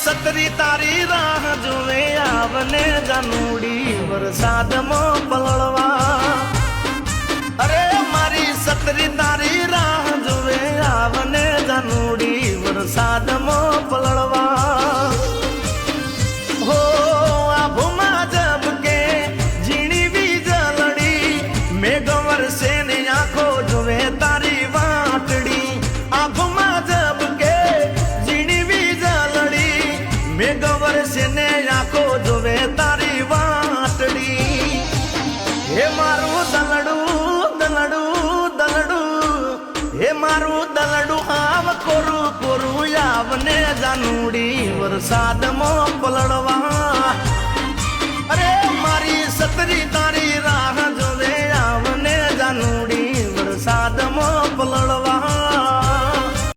સતરી તારી રાહ જોવે આવને જાનુડી વરસાદમાં પલળવા વીજળડી સેને આખો જોવે તારી વાટડી? હે મારું દલડું દલડું દલડું, હે મારું દલડું આવ કોરું કોરું આવને જાનુડી વરસાદમાં પલળવા.